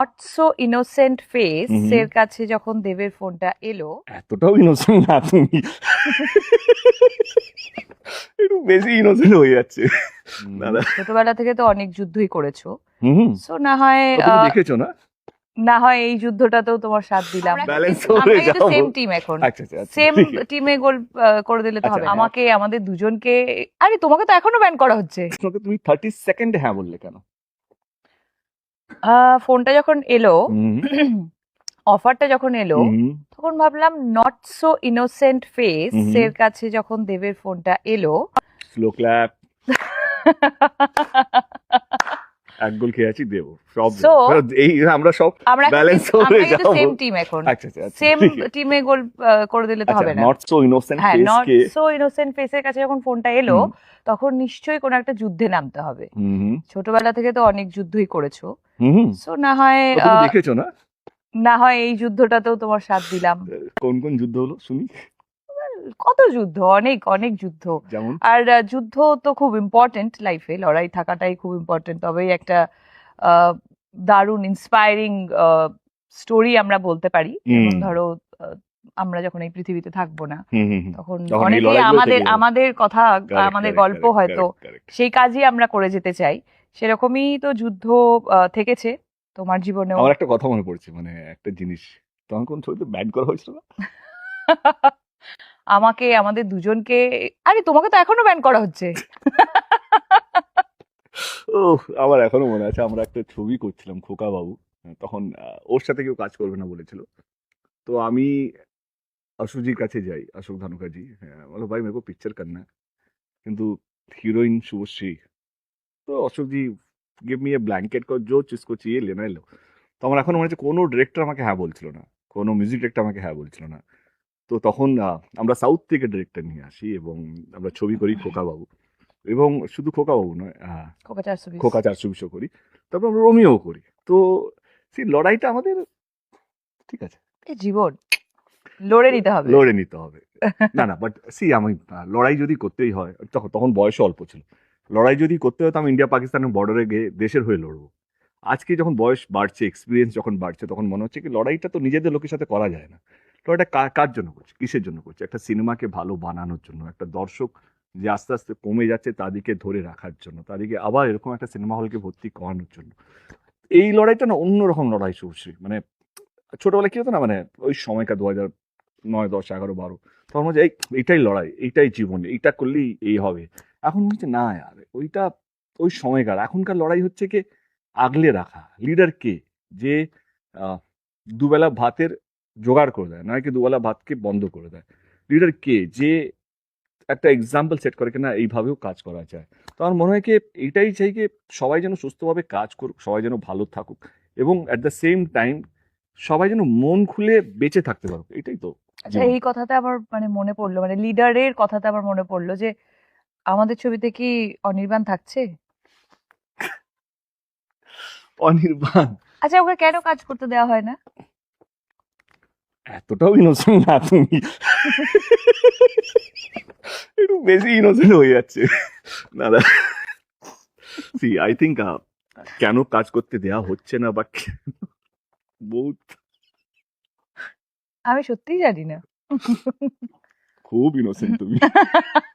Not so innocent face এর কাছে যখন দেবের ফোনটা এলো। এতটাও ইনোসেন্ট না তুমি। একটু বেশি ইনোসেন্ট হয়ে যাচ্ছে। ছোটবেলা থেকে তো অনেক যুদ্ধই করেছ। সো না হয় দেখেছ না? না হয় এই যুদ্ধটাতেও তোমার সাথ দিলাম। সেম টিম এখন। আচ্ছা আচ্ছা আচ্ছা, সেম টিমে গোল করে দিলে তো আচ্ছা, হবে। আমাকে আমাদের দুজনকে আরে তোমাকে তো এখনও ব্যান করা হচ্ছে। তুমি থার্টি সেকেন্ড হ্যাঁ বললে কেন? ফোনটা যখন এলো অফারটা যখন এলো তখন ভাবলাম নট সো ইনোসেন্ট ফেস এর কাছে যখন দেবের ফোনটা এলো স্লো ক্ল্যাপ এক গোল খেয়ে আছি দেবো। সব এই আমরা সব আমরা Balance কিন্তু- আমরা সেম টিম এখন। আচ্ছা আচ্ছা আচ্ছা, সেম টিমে গোল করে দিলে তো আচ্ছা হবে না। নট সো ইনোসেন্ট হ্যাঁ ফেস নট সো ইনোসেন্ট ফেসের কাছে যখন ফোনটা এলো তখন নিশ্চয়ই কোনো একটা যুদ্ধে নামতে হবে। ছোটবেলা থেকে তো অনেক যুদ্ধই করেছ। সো না হয় দেখেছ না? না হয় এই যুদ্ধটাতেও তোমার সাথ দিলাম। কোন কোন যুদ্ধ হলো? শুনি। কত যুদ্ধ? অনেক অনেক যুদ্ধ। আর যুদ্ধ তো খুব ইম্পর্টেন্ট লাইফে লড়াই থাকাটাই খুব ইম্পর্টেন্ট তবেই একটা দারুণ ইন্সপায়ারিং স্টোরি আমরা বলতে পারি। ধরো আমরা যখন এই পৃথিবীতে থাকব না। তখন অনেকেই আমাদের আমাদের কথা আমাদের গল্প হয়তো. সেই কাজই আমরা করে যেতে চাই। সেরকমই তো যুদ্ধ থেকেছে তোমার জীবনে আমার একটা কথা মনে পড়ছে মানে একটা জিনিস। তখন কোন ছবিতে ব্যান করা হয়েছিল? না আমাকে আমাদের দুজনকে আরে তোমাকে তো এখনও ব্যান করা হচ্ছে। ও আমার এখনও মনে আছে আমরা একটা ছবি করছিলাম খোকা বাবু। তখন ওর সাথে কেউ কাজ করবে না বলেছিল। তো আমি অশোকজির কাছে যাই অশোক ধানুকাজি। হ্যাঁ বলো ভাই মেরে পিকচার করনা है। কিন্তু হিরোইন শুভশ্রী তো Ashokji give me a blanket কর জো চিসকো চিয়ে লেনা লো। তো আমার এখন মনে হচ্ছে কোনো ডিরেক্টর আমাকে হ্যাঁ বলছিল না কোনো মিউজিক ডিরেক্টর আমাকে হ্যাঁ বলছিল না। তো তখন আমরা সাউথ থেকে ডিরেক্টর নিয়ে আসি এবং আমরা ছবি করি খোকা বাবু। এবং শুধু খোকা বাবু নয় খোকা চারশো বিশ। করি। তারপর আমরা রোমিও করি। তো সেই লড়াইটা আমাদের ঠিক আছে। জীবন লড়ে নিতে হবে। লড়ে নিতে হবে। না না বাট সি আমি লড়াই যদি করতেই হয় তখন তখন বয়সও অল্প ছিল। লড়াই যদি করতে হয় তো আমি ইন্ডিয়া পাকিস্তানের বর্ডারে গিয়ে দেশের হয়ে লড়বো। আজকে যখন বয়স বাড়ছে এক্সপিরিয়েন্স যখন বাড়ছে, তখন মনে হচ্ছে কি, লড়াইটা তো নিজেদের লোকের সাথে করা যায় না। লড়াইটা কার জন্য করছে? কিসের জন্য করছে? একটা সিনেমাকে ভালো বানানোর জন্য, একটা দর্শক যে আস্তে আস্তে কমে যাচ্ছে, তাদেরকে ধরে রাখার জন্য, তাদেরকে আবার এরকম একটা সিনেমা হলকে ভর্তি করানোর জন্য। এই লড়াইটা না, অন্যরকম লড়াই শুভশ্রী মানে ছোটবেলায় কি হতো না মানে ওই সময়কার দু হাজার নয়, দশ, এগারো, বারো, তখন হচ্ছে এইটাই লড়াই, এইটাই জীবন, এইটা করলেই এই হবে। এখন হচ্ছে না আর ওইটা ওই সময়কার। এখনকার লড়াই হচ্ছে কি আগলে রাখা। লিডার কে? যে দুবেলা ভাতের জোগাড় করে দেয়। নয় কি দুবেলা ভাতকে বন্ধ করে দেয়। লিডার কে? যে একটা এক্সাম্পল সেট করে কিনা এইভাবেও কাজ করা যায়। তো আমার মনে হয় কি এইটাই চাই কি সবাই যেন সুস্থভাবে কাজ করুক সবাই যেন ভালো থাকুক এবং অ্যাট দ্য সেম টাইম সবাই যেন মন খুলে বেঁচে থাকতে পারুক। এটাই তো আচ্ছা এই কথাটা আমার মানে মনে পড়ল মানে লিডারের কথাটা আমার মনে পড়ল যে আমাদের ছবিতে কি অনির্বাণ থাকছে? অনির্বাণ? আচ্ছা ওকে কেন কাজ করতে দেওয়া হয় না? এতটাও ইনোসেন্ট না তুমি। একটু বেশি ইনোসেন্ট হয়ে যাচ্ছে। দাদা সি আই থিঙ্ক কেন কাজ করতে দেয়া হচ্ছে না বা বহুত আমি সত্যিই জানি না। খুব ইনোসেন্ট তুমি।